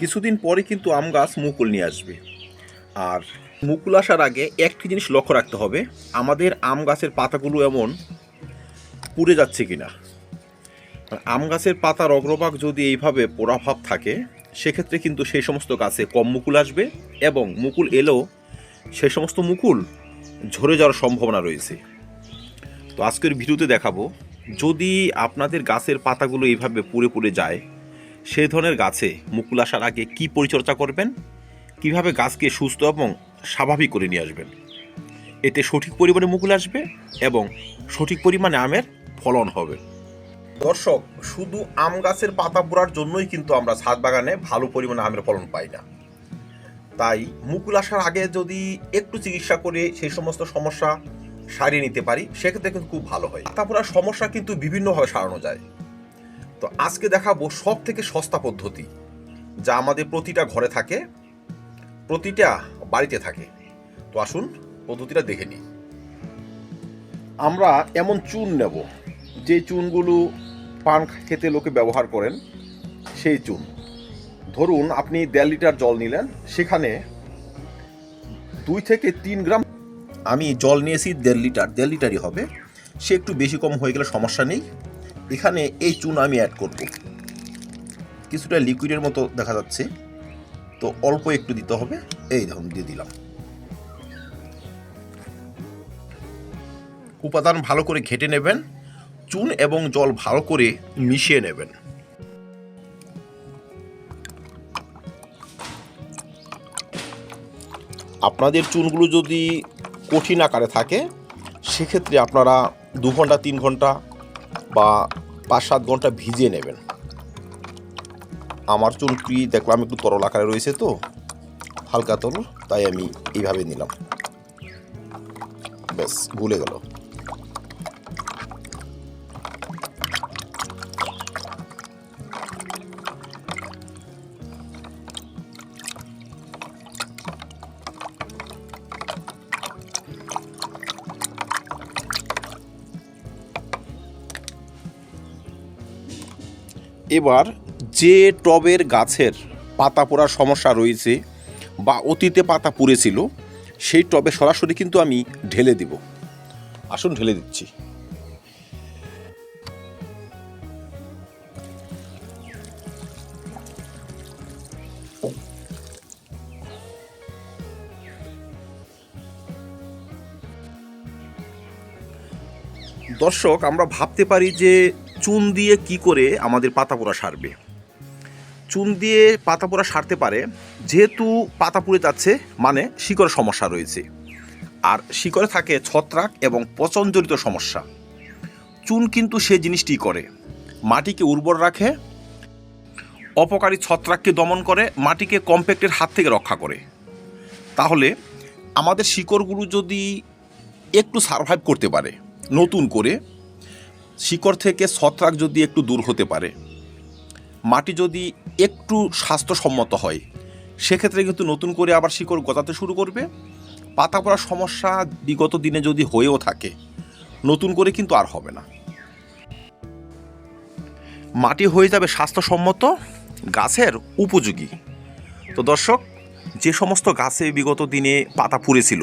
কিছুদিন পরে কিন্তু আম গাছ মুকুল নিয়ে আসবে। আর মুকুল আসার আগে একটি জিনিস লক্ষ্য রাখতে হবে, আমাদের আম গাছের পাতাগুলো এমন পুড়ে যাচ্ছে কিনা। আর আম গাছের পাতার অগ্রভাগ যদি এইভাবে পোড়াভাব থাকে, সেক্ষেত্রে কিন্তু সেই সমস্ত গাছে কম মুকুল আসবে এবং মুকুল এলেও সেই সমস্ত মুকুল ঝরে যাওয়ার সম্ভাবনা রয়েছে। তো আজকের ভিডিওতে দেখাবো, যদি আপনাদের গাছের পাতাগুলো এইভাবে পুড়ে পুড়ে যায় সেই ধরনের গাছে মুকুল আসার আগে কি পরিচর্যা করবেন? কীভাবে গাছকে সুস্থ এবং স্বাভাবিক করে নিয়ে আসবেন? এতে সঠিক পরিমাণে মুকুল আসবে এবং সঠিক পরিমাণে আমের ফলন হবে। দর্শক, শুধু আম গাছের পাতা পোড়ার জন্যই কিন্তু আমরা ছাদ বাগানে ভালো পরিমাণে আমের ফলন পাই না। তাই মুকুল আসার আগে যদি একটু চিকিৎসা করে সেই সমস্ত সমস্যা সারিয়ে নিতে পারি, সেক্ষেত্রে কিন্তু খুব ভালো হয়। পাতা পোড়ার সমস্যা কিন্তু বিভিন্নভাবে সারানো যায়। তো আজকে দেখাবো সব থেকে সস্তা পদ্ধতি, যা আমাদের প্রতিটা ঘরে থাকে, প্রতিটা বাড়িতে থাকে। তো আসুন পদ্ধতিটা দেখে নিই। আমরা এমন চুন নেব, যে চুনগুলো পান খেতে লোকে ব্যবহার করেন, সেই চুন। ধরুন আপনি দেড় লিটার জল নিলেন, সেখানে দুই থেকে তিন গ্রাম আমি জল নিয়েছি দেড় লিটার, দেড় লিটারই হবে। সে একটু বেশি কম হয়ে গেলে সমস্যা নেই। এখানে এই চুন আমি অ্যাড করব। কিছুটা লিকুইডের মতো দেখা যাচ্ছে। তো অল্প একটু দিতে হবে। এই দেখুন, দিয়ে দিলাম। উপাদান ভালো করে ঘেটে নেবেন। চুন এবং জল ভালো করে মিশিয়ে নেবেন। আপনাদের চুনগুলো যদি কঠিন আকারে থাকে, সেক্ষেত্রে আপনারা দু ঘণ্টা, তিন ঘণ্টা বা পাঁচ সাত ঘণ্টা ভিজিয়ে নেবেন। আমার চুলটি দেখলাম একটু তরল আকারে রয়েছে তো, হালকা তরল, তাই আমি এইভাবে নিলাম। ব্যাস ভুলে গেল। এবার যে টবের গাছের পাতা পোড়ার সমস্যা রয়েছে বা অতীতে পাতা পুড়েছিল, সেই টবে সরাসরি কিন্তু আমি ঢেলে দিব। আসুন ঢেলে দিচ্ছি। দর্শক, আমরা ভাবতে পারি যে চুন দিয়ে কি করে আমাদের পাতা পোড়া সারবে? চুন দিয়ে পাতা পোড়া সারতে পারে, যেহেতু পাতা পুড়ে যাচ্ছে মানে শিকড় সমস্যা রয়েছে। আর শিকড়ে থাকে ছত্রাক এবং পচনজনিত সমস্যা। চুন কিন্তু সে জিনিসটি করে। মাটিকে উর্বর রাখে, অপকারী ছত্রাককে দমন করে, মাটিকে কম্প্যাক্টের হাত থেকে রক্ষা করে। তাহলে আমাদের শিকড়গুলো যদি একটু সারভাইভ করতে পারে, নতুন করে শিকড় থেকে ছত্রাক যদি একটু দূর হতে পারে, মাটি যদি একটু স্বাস্থ্যসম্মত হয়, সেক্ষেত্রে কিন্তু নতুন করে আবার শিকড় গজাতে শুরু করবে। পাতা পড়ার সমস্যা বিগত দিনে যদি হয়েও থাকে, নতুন করে কিন্তু আর হবে না। মাটি হয়ে যাবে স্বাস্থ্যসম্মত, গাছের উপযোগী। তো দর্শক, যে সমস্ত গাছে বিগত দিনে পাতা পুড়েছিল,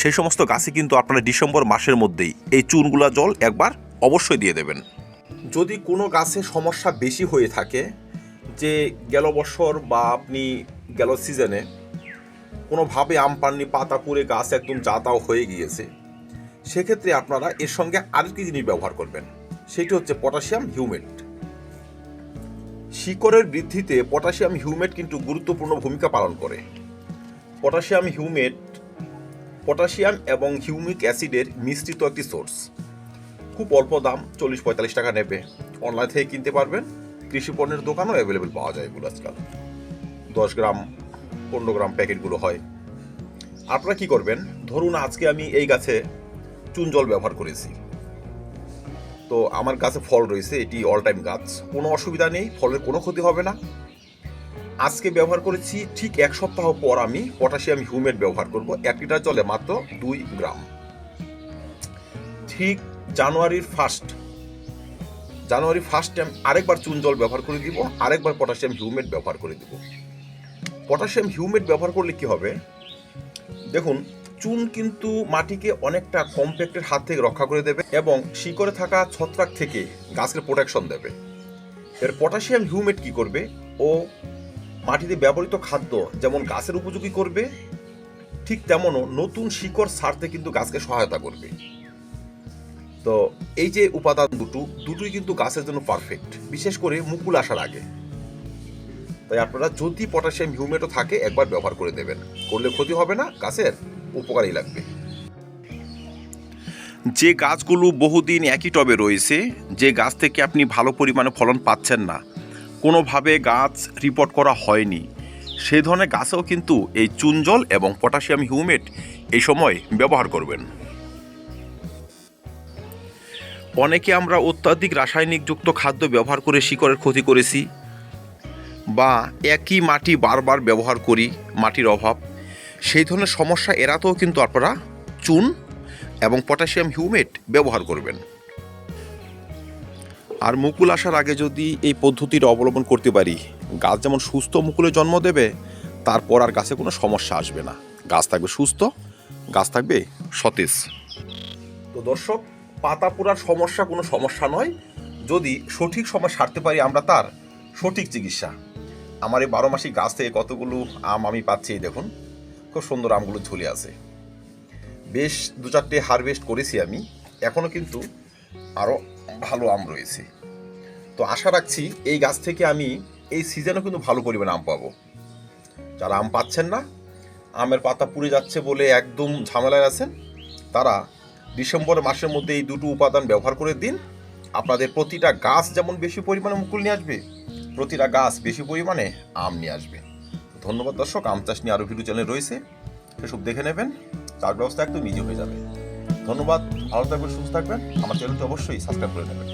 সেই সমস্ত গাছে কিন্তু আপনারা ডিসেম্বর মাসের মধ্যেই এই চুনগুলা জল একবার অবশ্যই দিয়ে দেবেন। যদি কোনো গাছে সমস্যা বেশি হয়ে থাকে, যে গেল বছর বা আপনি গেল সিজনে কোনোভাবে আম পাননি, পাতা পুড়ে গাছ একদম জাতাও হয়ে গিয়েছে, সেক্ষেত্রে আপনারা এর সঙ্গে আরেকটি জিনিস ব্যবহার করবেন। সেটি হচ্ছে পটাশিয়াম হিউমেট। শিকড়ের বৃদ্ধিতে পটাশিয়াম হিউমেট কিন্তু গুরুত্বপূর্ণ ভূমিকা পালন করে। পটাশিয়াম হিউমেট, পটাশিয়াম এবং হিউমিক অ্যাসিডের মিশ্রিত একটি সোর্স। খুব অল্প দাম, চল্লিশ পঁয়তাল্লিশ টাকা নেবে। অনলাইন থেকে কিনতে পারবেন। কৃষি পণ্যের দোকানও অ্যাভেলেবেল পাওয়া যায় এগুলো আজকাল। দশ গ্রাম, পনেরো গ্রাম প্যাকেটগুলো হয়। আপনারা কি করবেন? ধরুন আজকে আমি এই গাছে চুন জল ব্যবহার করেছি। তো আমার গাছে ফল রয়েছে, এটি অল টাইম গাছ। কোনো অসুবিধা নেই, ফলের কোনো ক্ষতি হবে না। আজকে ব্যবহার করেছি, ঠিক এক সপ্তাহ পর আমি পটাশিয়াম হিউমেট ব্যবহার করব। এক লিটার জলে মাত্র দুই গ্রাম। ঠিক জানুয়ারির ফার্স্ট জানুয়ারি ফার্স্টে আমি আরেকবার চুন জল ব্যবহার করে দিব, আরেকবার পটাশিয়াম হিউমেট ব্যবহার করে দিব। পটাশিয়াম হিউমেট ব্যবহার করলে কি হবে? দেখুন, চুন কিন্তু মাটিকে অনেকটা কম্প্যাক্টের হাত থেকে রক্ষা করে দেবে এবং শিকড়ে থাকা ছত্রাক থেকে গাছকে প্রোটেকশন দেবে। এর পটাশিয়াম হিউমেট কি করবে? ও মাটিতে ব্যবহৃত খাদ্য যেমন গাছের উপযোগী করবে, ঠিক তেমনও নতুন শিকড় ছাড়তে কিন্তু গাছকে সহায়তা করবে। তো এই যে উপাদান দুটো, দুটোই কিন্তু গাছের জন্য পারফেক্ট বিশেষ করে মুকুল আসার আগে। তাই আপনারা যদি পটাশিয়াম হিউমেটও থাকে, একবার ব্যবহার করে দেবেন। করলে ক্ষতি হবে না, গাছের উপকারই লাগবে। যে গাছগুলো বহুদিন একই টবে রয়েছে, যে গাছ থেকে আপনি ভালো পরিমাণে ফলন পাচ্ছেন না, কোনোভাবে গাছ রিপোর্ট করা হয়নি সেই ধরনের গাছেও কিন্তু এই চুন জল এবং পটাশিয়াম হিউমেট এই সময় ব্যবহার করবেন। অনেকে আমরা অত্যাধিক রাসায়নিকযুক্ত খাদ্য ব্যবহার করে শিকড়ের ক্ষতি করেছি বা একই মাটি বারবার ব্যবহার করি মাটির অভাব। সেই ধরনের সমস্যা এড়াতেও কিন্তু আপনারা চুন এবং পটাশিয়াম হিউমেট ব্যবহার করবেন। আর মুকুল আসার আগে যদি এই পদ্ধতিটা অবলম্বন করতে পারি, গাছ যেমন সুস্থ মুকুলে জন্ম দেবে, তারপর আর গাছে কোনো সমস্যা আসবে না। গাছ থাকবে সুস্থ, গাছ থাকবে সতেজ। তো দর্শক পাতা পোড়ার সমস্যা কোনো সমস্যা নয়। যদি সঠিক সময় সারতে পারি আমরা তার সঠিক চিকিৎসা। আমার এই বারো মাসিক গাছ থেকে কতগুলো আম আমি পাচ্ছি দেখুন। খুব সুন্দর আমগুলো ঝুলে আছে। বেশ দু চারটে হারভেস্ট করেছি আমি। এখনও কিন্তু আরও ভালো আম রয়েছে। তো আশা রাখছি এই গাছ থেকে আমি এই সিজনেও কিন্তু ভালো পরিমাণে আম পাবো। যারা আম পাচ্ছেন না, আমের পাতা পুড়ে যাচ্ছে বলে একদম ঝামেলায় আছেন, তারা ডিসেম্বর মাসের মধ্যে এই দুটো উপাদান ব্যবহার করে দিন। আপনাদের প্রতিটা গাছ যেমন বেশি পরিমাণে মুকুল নিয়ে আসবে, প্রতিটা গাছ বেশি পরিমাণে আম নিয়ে আসবে। ধন্যবাদ দর্শক, আম চাষ নিয়ে আরও ভিডিও চ্যানেল রয়েছে, সেসব দেখে নেবেন, তার ব্যবস্থা একদম ইজি হয়ে যাবে। ধন্যবাদ, ভালো থাকবেন, সুস্থ থাকবেন। আমার চ্যানেলটি অবশ্যই সাবস্ক্রাইব করে নেবেন।